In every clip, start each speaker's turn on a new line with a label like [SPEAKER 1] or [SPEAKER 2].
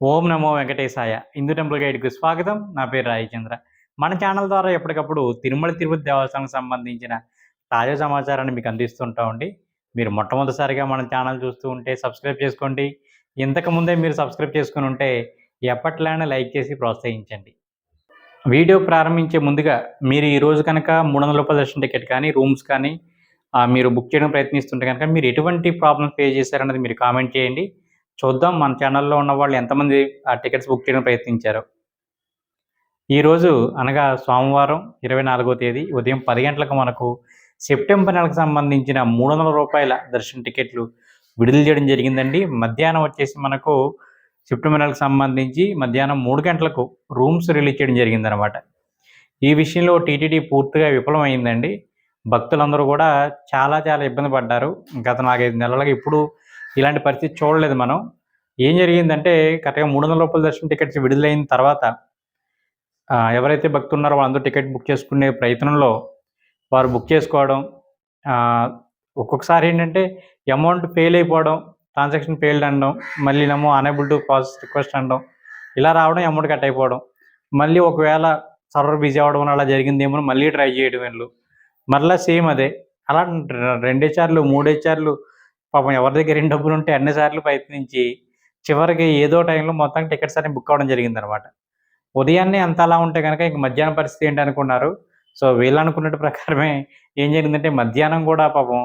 [SPEAKER 1] ఓం నమో వెంకటేశాయ. Hindu temple గైడ్కు స్వాగతం. నా పేరు రాయచంద్ర. మన ఛానల్ ద్వారా ఎప్పటికప్పుడు తిరుమల తిరుపతి దేవస్థానం సంబంధించిన తాజా సమాచారాన్ని మీకు అందిస్తుంటామండి మీరు మొట్టమొదటిసారిగా మన ఛానల్ చూస్తూ ఉంటే సబ్స్క్రైబ్ చేసుకోండి. ఇంతకు ముందే మీరు సబ్స్క్రైబ్ చేసుకుని ఉంటే ఎప్పట్లానే లైక్ చేసి ప్రోత్సహించండి. వీడియో ప్రారంభించే ముందుగా మీరు ఈరోజు కనుక మూడు వందల రూపాయల దర్శన టికెట్ కానీ రూమ్స్ కానీ మీరు బుక్ చేయడం ప్రయత్నిస్తుంటే కనుక మీరు ఎటువంటి ప్రాబ్లమ్స్ ఫేస్ చేశారన్నది మీరు కామెంట్ చేయండి. చూద్దాం. మన ఛానల్లో ఉన్న వాళ్ళు ఎంతమంది ఆ టికెట్స్ బుక్ చేయడం ప్రయత్నించారు. ఈరోజు అనగా సోమవారం ఇరవై నాలుగో తేదీ ఉదయం పది గంటలకు మనకు సెప్టెంబర్ నెలకు సంబంధించిన మూడు వందల రూపాయల దర్శన టికెట్లు విడుదల చేయడం జరిగిందండి. మధ్యాహ్నం వచ్చేసి మనకు సెప్టెంబర్ నెలకు సంబంధించి మధ్యాహ్నం మూడు గంటలకు రూమ్స్ రిలీజ్ చేయడం జరిగిందనమాట. ఈ విషయంలో టీటీడీ పూర్తిగా విఫలమైందండి. భక్తులందరూ కూడా చాలా చాలా ఇబ్బంది పడ్డారు. గత నాలుగైదు నెలలుగా ఇప్పుడు ఇలాంటి పరిస్థితి చూడలేదు మనం. ఏం జరిగిందంటే కరెక్ట్గా మూడు వందల రూపాయల దర్శనం టికెట్స్ విడుదలైన తర్వాత ఎవరైతే భక్తులు ఉన్నారో వాళ్ళందరూ టికెట్ బుక్ చేసుకునే ప్రయత్నంలో వారు బుక్ చేసుకోవడం ఒక్కొక్కసారి ఏంటంటే అమౌంట్ ఫెయిల్ అయిపోవడం ట్రాన్సాక్షన్ ఫెయిల్డ్ అనడం మళ్ళీ నమో అనేబుల్ టు ప్రాసెస్ రిక్వెస్ట్ అనడం ఇలా రావడం అమౌంట్ కట్ అయిపోవడం మళ్ళీ ఒకవేళ సర్వర్ బిజీ అవ్వడం వల్ల అలా జరిగిందేమో మళ్ళీ ట్రై చేయడం వీళ్ళు. మరలా సేమ్ అదే. అలా రెండే చార్లు మూడే చార్లు పాపం ఎవరి దగ్గర ఎన్ని డబ్బులు ఉంటే అన్ని సార్లు ప్రయత్నించి చివరికి ఏదో టైంలో మొత్తం టికెట్స్ అన్ని బుక్ అవ్వడం జరిగింది అనమాట ఉదయాన్నే అంత అలా ఉంటే కనుక ఇంక మధ్యాహ్నం పరిస్థితి ఏంటి అనుకున్నారు సో వీళ్ళు అనుకున్నట్టు ప్రకారమే ఏం జరిగిందంటే మధ్యాహ్నం కూడా పాపం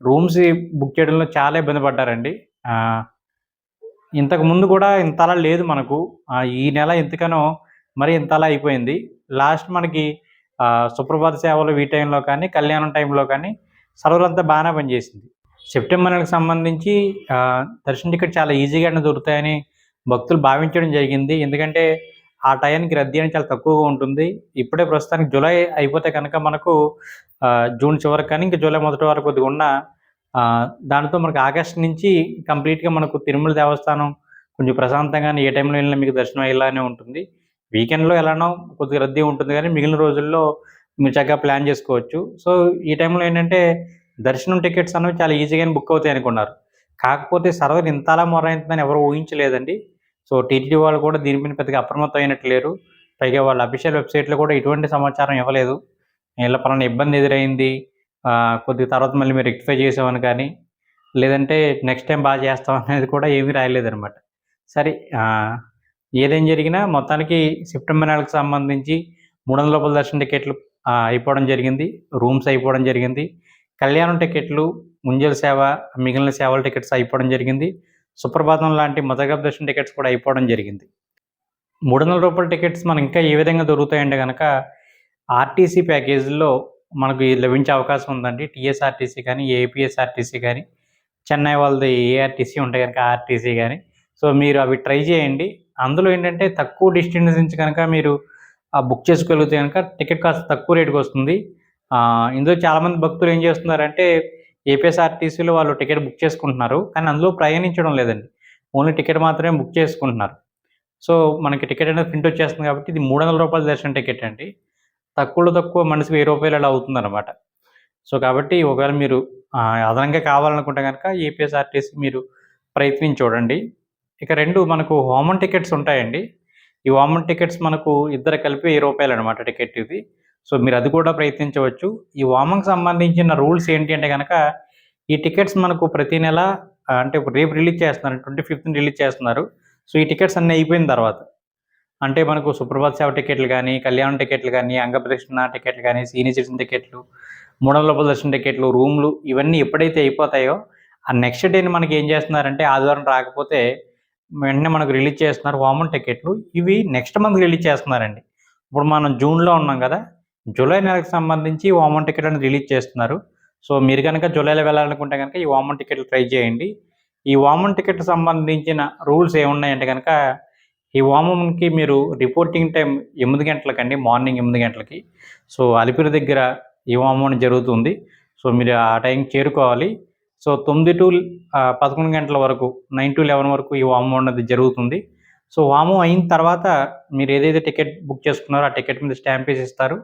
[SPEAKER 1] రూమ్స్ బుక్ చేయడంలో చాలా ఇబ్బంది పడ్డారండి. ఇంతకు ముందు కూడా ఇంతలా లేదు మనకు. ఈ నెల ఎంతకనో మరి ఇంతలా అయిపోయింది. లాస్ట్ మనకి సుప్రభాత సేవలు ఈ టైంలో కానీ కళ్యాణం టైంలో కానీ సర్వర్ అంతా బాగానే పనిచేసింది. సెప్టెంబర్ నెలకు సంబంధించి దర్శన టికెట్ చాలా ఈజీగానే దొరుకుతాయని భక్తులు భావించడం జరిగింది. ఎందుకంటే ఆ టైంకి రద్దీ అనేది చాలా తక్కువగా ఉంటుంది. ఇప్పుడే ప్రస్తుతానికి జూలై అయిపోతే కనుక మనకు జూన్ చివరికి కానీ ఇంకా జూలై మొదటి వరకు కొద్దిగా ఉన్న దానితో మనకు ఆగస్ట్ నుంచి కంప్లీట్గా మనకు తిరుమల దేవస్థానం కొంచెం ప్రశాంతంగానే ఏ టైంలో వెళ్ళినా మీకు దర్శనం అయ్యేలానే ఉంటుంది. వీకెండ్లో ఎలానో కొద్దిగా రద్దీ ఉంటుంది కానీ మిగిలిన రోజుల్లో మీరు చక్కగా ప్లాన్ చేసుకోవచ్చు. సో ఈ టైంలో ఏంటంటే దర్శనం టికెట్స్ అనేవి చాలా ఈజీగానే బుక్ అవుతాయి అనుకున్నారు. కాకపోతే సర్వర్ ఇంతలా మొరైందని ఎవరు ఊహించలేదండి. సో టీటీడీ వాళ్ళు కూడా దీనిపైన పెద్దగా అప్రమత్తం అయినట్టు లేరు. పైగా వాళ్ళ అఫీషియల్ వెబ్సైట్లో కూడా ఎటువంటి సమాచారం ఇవ్వలేదు. ఇలా పలానా ఇబ్బంది ఎదురైంది. కొద్దిగా తర్వాత మళ్ళీ మీరు రెక్టిఫై చేసామని కానీ లేదంటే నెక్స్ట్ టైం బాగా చేస్తాం అనేది కూడా ఏమీ రాయలేదనమాట సరే ఏదేం జరిగినా మొత్తానికి సెప్టెంబర్ నెలకు సంబంధించి మూడు వందల రూపాయల దర్శన టికెట్లు అయిపోవడం జరిగింది. రూమ్స్ అయిపోవడం జరిగింది. కళ్యాణం టికెట్లు ముంజల సేవ మిగిలిన సేవల టికెట్స్ అయిపోవడం జరిగింది. సుప్రభాతం లాంటి మదగబ్ దర్శన టికెట్స్ కూడా అయిపోవడం జరిగింది. మూడు వందల రూపాయల టికెట్స్ మనం ఇంకా ఏ విధంగా దొరుకుతాయంటే కనుక ఆర్టీసీ ప్యాకేజీల్లో మనకు లభించే అవకాశం ఉందండి. టీఎస్ఆర్టీసీ కానీ ఏపీఎస్ఆర్టీసీ కానీ చెన్నై వాళ్ళది ఏఆర్టీసీ ఉంటాయి కనుక ఆర్టీసీ కానీ. సో మీరు అవి ట్రై చేయండి. అందులో ఏంటంటే తక్కువ డిస్టెన్స్ నుంచి కనుక మీరు ఆ బుక్ చేసుకోగలిగితే కనుక టికెట్ కాస్త తక్కువ రేటుకి వస్తుంది. ఇందులో చాలామంది భక్తులు ఏం చేస్తున్నారంటే ఏపీఎస్ఆర్టీసీలో వాళ్ళు టికెట్ బుక్ చేసుకుంటున్నారు కానీ అందులో ప్రయాణించడం లేదండి. ఓన్లీ టికెట్ మాత్రమే బుక్ చేసుకుంటున్నారు. సో మనకి టికెట్ అనేది ప్రింట్ వచ్చేస్తుంది కాబట్టి ఇది మూడు వందల రూపాయల దర్శన టికెట్ అండి. తక్కువలో తక్కువ మనిషికి వెయ్యి రూపాయలు అలా అవుతుంది అనమాట సో కాబట్టి ఒకవేళ మీరు అదనంగా కావాలనుకుంటే కనుక ఏపీఎస్ఆర్టీసీ మీరు ప్రయత్నించి చూడండి. ఇక రెండు మనకు హోమన్ టికెట్స్ ఉంటాయండి. ఈ వామన్ టికెట్స్ మనకు ఇద్దరు కలిపి వెయ్యి రూపాయలు అనమాట టికెట్ ఇది. సో మీరు అది కూడా ప్రయత్నించవచ్చు. ఈ వామంకి సంబంధించిన రూల్స్ ఏంటి అంటే కనుక ఈ టికెట్స్ మనకు ప్రతి నెల అంటే రేపు రిలీజ్ చేస్తున్నారు ట్వంటీ ఫిఫ్త్ రిలీజ్ చేస్తున్నారు. సో ఈ టికెట్స్ అన్నీ అయిపోయిన తర్వాత అంటే మనకు సుప్రభాత్ సేవ టికెట్లు కానీ కళ్యాణ్ టికెట్లు కానీ అంగప్రదక్షిణ టికెట్లు కానీ సీనియర్ సిటిజన్ టికెట్లు మూడు వందల దర్శన టికెట్లు రూమ్లు ఇవన్నీ ఎప్పుడైతే అయిపోతాయో ఆ నెక్స్ట్ డేని మనకి ఏం చేస్తున్నారంటే ఆదివారం రాకపోతే వెంటనే మనకు రిలీజ్ చేస్తున్నారు వామన్ టికెట్లు. ఇవి నెక్స్ట్ మంత్ రిలీజ్ చేస్తున్నారండి. ఇప్పుడు మనం జూన్లో ఉన్నాం కదా జూలై నెలకు సంబంధించి వామన్ టికెట్ అనేది రిలీజ్ చేస్తున్నారు. సో మీరు కనుక జూలైలో వెళ్ళాలనుకుంటే కనుక ఈ వామన్ టికెట్లు ట్రై చేయండి. ఈ వామన్ టికెట్ సంబంధించిన రూల్స్ ఏమున్నాయంటే కనుక ఈ వామన్కి మీరు రిపోర్టింగ్ టైం ఎనిమిది గంటలకండి మార్నింగ్ ఎనిమిది గంటలకి. సో అలిపిరి దగ్గర ఈ వామన్ జరుగుతుంది. సో మీరు ఆ టైంకి చేరుకోవాలి. సో తొమ్మిది టు పదకొండు గంటల వరకు నైన్ టు లెవెన్ వరకు ఈ వామం అనేది జరుగుతుంది. సో వామం అయిన తర్వాత మీరు ఏదైతే టికెట్ బుక్ చేసుకున్నారో ఆ టికెట్ మీద స్టాంప్ వేసి ఇస్తారు.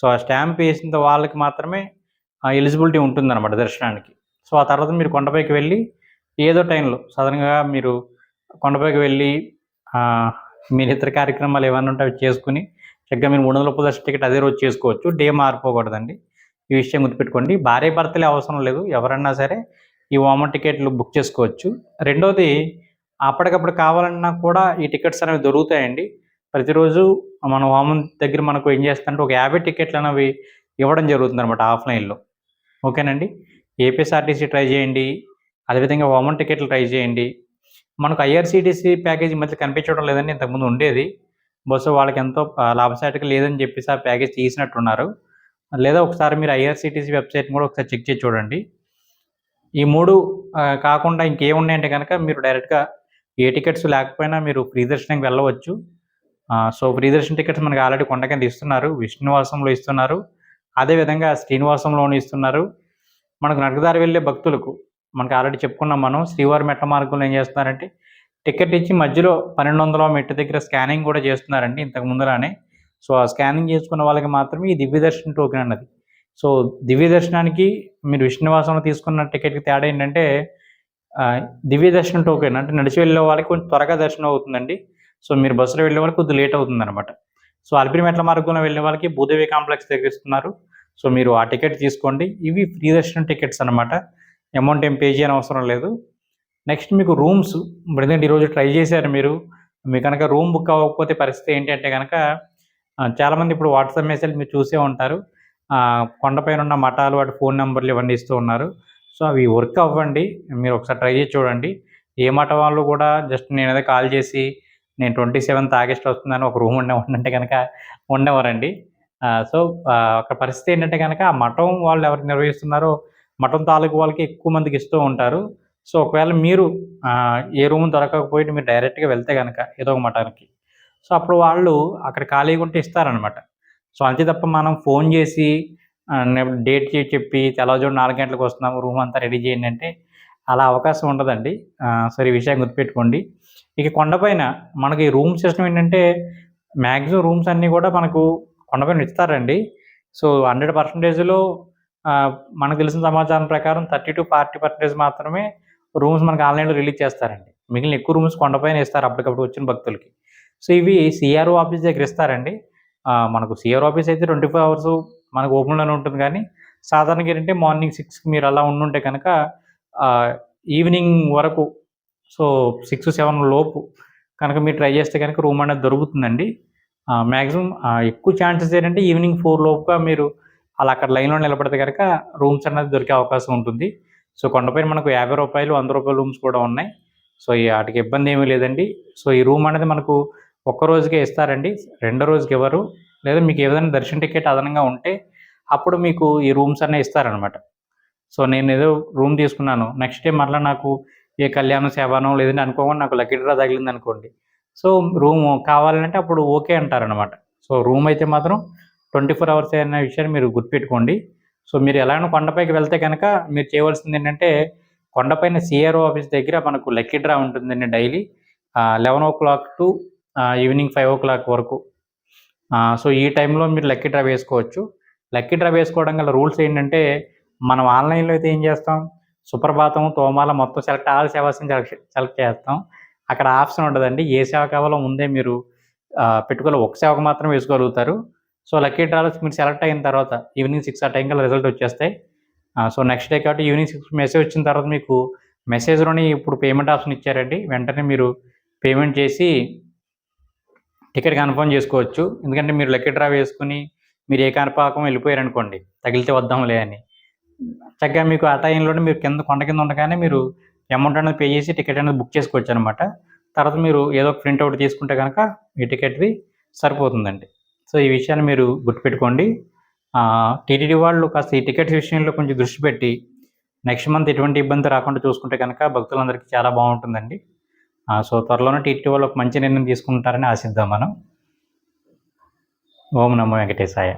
[SPEAKER 1] సో ఆ స్టాంప్ వేసిన వాళ్ళకి మాత్రమే ఎలిజిబిలిటీ ఉంటుందన్నమాట దర్శనానికి. సో ఆ తర్వాత మీరు కొండపైకి వెళ్ళి ఏదో టైంలో సడన్గా మీరు కొండపైకి వెళ్ళి మీరు ఇతర కార్యక్రమాలు ఏమైనా ఉంటే అవి చేసుకుని చక్కగా మీరు మూడు వందల రూపాయల టికెట్ అదే రోజు చేసుకోవచ్చు డే మారిపోకూడదండి. ఈ విషయం గుర్తుపెట్టుకోండి. భార్య భర్తలే అవసరం లేదు. ఎవరన్నా సరే ఈ వామన్ టికెట్లు బుక్ చేసుకోవచ్చు. రెండోది అప్పటికప్పుడు కావాలన్నా కూడా ఈ టికెట్స్ అనేవి దొరుకుతాయండి. ప్రతిరోజు మన వామన్ దగ్గర మనకు ఏం చేస్తుంటే ఒక యాభై టికెట్లు అనేవి ఇవ్వడం జరుగుతుంది అనమాట ఆఫ్లైన్లో. ఓకేనండి? ఏపీఎస్ఆర్టీసీ ట్రై చేయండి అదేవిధంగా వామన్ టికెట్లు ట్రై చేయండి. మనకు ఐఆర్సీటీసీ ప్యాకేజ్ మధ్య కనిపించడం లేదని ఇంతకుముందు ఉండేది. బస్సు వాళ్ళకి ఎంతో లాభసాటిక లాభసాటిగా లేదని చెప్పేసి ఆ ప్యాకేజ్ తీసినట్టున్నారు. లేదా ఒకసారి మీరు ఐఆర్సీటీసీ వెబ్సైట్ కూడా ఒకసారి చెక్ చేసి చూడండి. ఈ మూడు కాకుండా ఇంకేమున్నాయంటే కనుక మీరు డైరెక్ట్గా ఏ టికెట్స్ లేకపోయినా మీరు ఫ్రీ వెళ్ళవచ్చు. సో ఫ్రీ దర్శన్ టికెట్స్ మనకి ఆల్రెడీ కొండ కింద ఇస్తున్నారు విష్ణువాసంలో ఇస్తున్నారు అదేవిధంగా శ్రీనివాసంలోనూ ఇస్తున్నారు. మనకు నడకదారి వెళ్ళే భక్తులకు మనకు ఆల్రెడీ చెప్పుకున్నాం మనం శ్రీవారి మెట్ల మార్గంలో ఏం చేస్తున్నారంటే టికెట్ ఇచ్చి మధ్యలో పన్నెండు వందల మెట్టు దగ్గర స్కానింగ్ కూడా చేస్తున్నారండి ఇంతకు ముందరానే. సో ఆ స్కానింగ్ చేసుకున్న వాళ్ళకి మాత్రమే ఈ దివ్య దర్శన టోకెన్ అన్నది. సో దివ్య దర్శనానికి మీరు విష్ణువాసంలో తీసుకున్న టికెట్కి తేడా ఏంటంటే దివ్య దర్శనం టోకెన్ అంటే నడిచి వెళ్ళే వాళ్ళకి కొంచెం త్వరగా దర్శనం అవుతుందండి. సో మీరు బస్సులో వెళ్ళే వాళ్ళకి కొద్దిగా లేట్ అవుతుంది అనమాట సో అల్పిరిమెట్ల మార్గంలో వెళ్ళే వాళ్ళకి భూదేవి కాంప్లెక్స్ దగ్గర ఇస్తున్నారు. సో మీరు ఆ టికెట్ తీసుకోండి. ఇవి ఫ్రీ దర్శనం టికెట్స్ అనమాట అమౌంట్ ఏం పే చేయని అవసరం లేదు. నెక్స్ట్ మీకు రూమ్స్ ఇప్పుడు ఎందుకంటే ఈరోజు ట్రై చేశారు మీరు. మీ కనుక రూమ్ బుక్ అవ్వకపోతే పరిస్థితి ఏంటంటే కనుక చాలామంది ఇప్పుడు వాట్సాప్ మెసేజ్ మీరు చూసే ఉంటారు. కొండపైన ఉన్న మఠాలు వాటి ఫోన్ నెంబర్లు ఇవన్నీ ఇస్తూ ఉన్నారు. సో అవి వర్క్ అవ్వండి. మీరు ఒకసారి ట్రై చేసి చూడండి. ఏ మఠ వాళ్ళు కూడా జస్ట్ నేను అదే కాల్ చేసి నేను ట్వంటీ సెవెంత్ ఆగస్ట్ వస్తుందని ఒక రూమ్ ఉండే ఉండంటే కనుక ఉండేవారండి. సో ఒక పరిస్థితి ఏంటంటే కనుక ఆ మఠం వాళ్ళు ఎవరు నిర్వహిస్తున్నారో మఠం తాలూకు వాళ్ళకి ఎక్కువ మందికి ఇస్తూ ఉంటారు. సో ఒకవేళ మీరు ఏ రూమ్ దొరకకపోయి మీరు డైరెక్ట్గా వెళ్తే కనుక ఏదో ఒక మఠానికి. సో అప్పుడు వాళ్ళు అక్కడ ఖాళీగా ఉంటే ఇస్తారనమాట సో అంతే తప్ప మనం ఫోన్ చేసి డేట్ చెప్పి తెల్లవారుజాము నాలుగు గంటలకు వస్తున్నాము రూమ్ అంతా రెడీ చేయండి అంటే అలా అవకాశం ఉండదండి. సరే ఈ విషయం గుర్తుపెట్టుకోండి. ఇక కొండపైన మనకి రూమ్ సిస్టమ్ ఏంటంటే మ్యాక్సిమం రూమ్స్ అన్నీ కూడా మనకు కొండపైన ఇస్తారండి. సో హండ్రెడ్ పర్సంటేజ్లో మనకు తెలిసిన సమాచారం ప్రకారం థర్టీ టు ఫార్టీ పర్సెంటేజ్ మాత్రమే రూమ్స్ మనకి ఆన్లైన్లో రిలీజ్ చేస్తారండి. మిగిలిన ఎక్కువ రూమ్స్ కొండపైన ఇస్తారు అప్పటికప్పుడు వచ్చిన భక్తులకి. సో ఇవి సిఆర్ఓ ఆఫీస్ దగ్గర ఇస్తారండి. మనకు సిఆర్ ఆఫీస్ అయితే ట్వంటీ ఫోర్ అవర్స్ మనకు ఓపెన్లోనే ఉంటుంది కానీ సాధారణంగా ఏంటంటే మార్నింగ్ సిక్స్కి మీరు అలా ఉండుంటే కనుక ఈవినింగ్ వరకు సో సిక్స్ సెవెన్ లోపు కనుక మీరు ట్రై చేస్తే కనుక రూమ్ అనేది దొరుకుతుందండి. మ్యాక్సిమం ఎక్కువ ఛాన్సెస్ ఏంటంటే ఈవినింగ్ ఫోర్ లోపుగా మీరు అలా అక్కడ లైన్లో నిలబడితే కనుక రూమ్స్ అనేది దొరికే అవకాశం ఉంటుంది. సో కొండపైన మనకు యాభై రూపాయలు వంద రూపాయల రూమ్స్ కూడా ఉన్నాయి. సో ఈ వాటికి ఇబ్బంది ఏమీ లేదండి. సో ఈ రూమ్ అనేది మనకు ఒక్క రోజుకే ఇస్తారండి. రెండో రోజుకి ఇవ్వరు లేదా మీకు ఏదైనా దర్శన టికెట్ అదనంగా ఉంటే అప్పుడు మీకు ఈ రూమ్స్ అన్నీ ఇస్తారనమాట సో నేను ఏదో రూమ్ తీసుకున్నాను. నెక్స్ట్ డే మరలా నాకు ఏ కళ్యాణం సేవనం లేదంటే అనుకోకుండా నాకు లక్కీ డ్రా తగిలింది అనుకోండి. సో రూమ్ కావాలంటే అప్పుడు ఓకే అంటారనమాట సో రూమ్ అయితే మాత్రం ట్వంటీ ఫోర్ అవర్స్ అనే విషయాన్ని మీరు గుర్తుపెట్టుకోండి. సో మీరు ఎలాగైనా కొండపైకి వెళ్తే కనుక మీరు చేయవలసింది ఏంటంటే కొండపైన సిఆర్ఓ ఆఫీస్ దగ్గర మనకు లక్కీ డ్రా ఉంటుందండి daily. Eleven o'clock to evening five o'clock వరకు. సో ఈ టైంలో మీరు లక్కీ డ్రా వేసుకోవచ్చు. లక్కీ డ్రా వేసుకోవడం గల రూల్స్ ఏంటంటే మనం ఆన్లైన్లో అయితే ఏం చేస్తాం? సుప్రభాతం తోమాల మొత్తం సెలెక్ట్ ఆల్ సేవాస్ని సెలెక్ట్ సెలెక్ట్ చేస్తాం. అక్కడ ఆప్షన్ ఉండదండి. ఏ సేవ కావాలో ముందే మీరు పెట్టుకోవాలి. ఒక సేవకు మాత్రం వేసుకోగలుగుతారు. సో లక్కీ డ్రాలో మీరు సెలెక్ట్ అయిన తర్వాత ఈవినింగ్ సిక్స్ ఆ టైం కల్లా రిజల్ట్ వచ్చేస్తాయి. సో నెక్స్ట్ డే కాబట్టి ఈవినింగ్ సిక్స్ మెసేజ్ వచ్చిన తర్వాత మీకు మెసేజ్లోని ఇప్పుడు పేమెంట్ ఆప్షన్ ఇచ్చారండి. వెంటనే మీరు పేమెంట్ చేసి టికెట్ కన్ఫర్మ్ చేసుకోవచ్చు. ఎందుకంటే మీరు లక్కీ డ్రా వేసుకుని మీరు ఏ కనపాకం వెళ్ళిపోయారనుకోండి తగిలితే వద్దాంలే అని. చక్కగా మీకు ఆ టైంలోనే మీరు కింద కొండ కింద ఉండగానే మీరు అమౌంట్ అనేది పే చేసి టికెట్ అనేది బుక్ చేసుకోవచ్చు అనమాట తర్వాత మీరు ఏదో ఒక ప్రింట్ అవుట్ తీసుకుంటే కనుక ఈ టికెట్ది సరిపోతుందండి. సో ఈ విషయాన్ని మీరు గుర్తుపెట్టుకోండి. టీటీడీ వాళ్ళు కాస్త ఈ టికెట్స్ విషయంలో కొంచెం దృష్టి పెట్టి నెక్స్ట్ మంత్ ఎటువంటి ఇబ్బంది రాకుండా చూసుకుంటే కనుక భక్తులందరికీ చాలా బాగుంటుందండి. సో త్వరలోనే టీటీ వాళ్ళు ఒక మంచి నిర్ణయం తీసుకుంటారని ఆశిద్దాం మనం. ఓం నమో వెంకటేశాయ.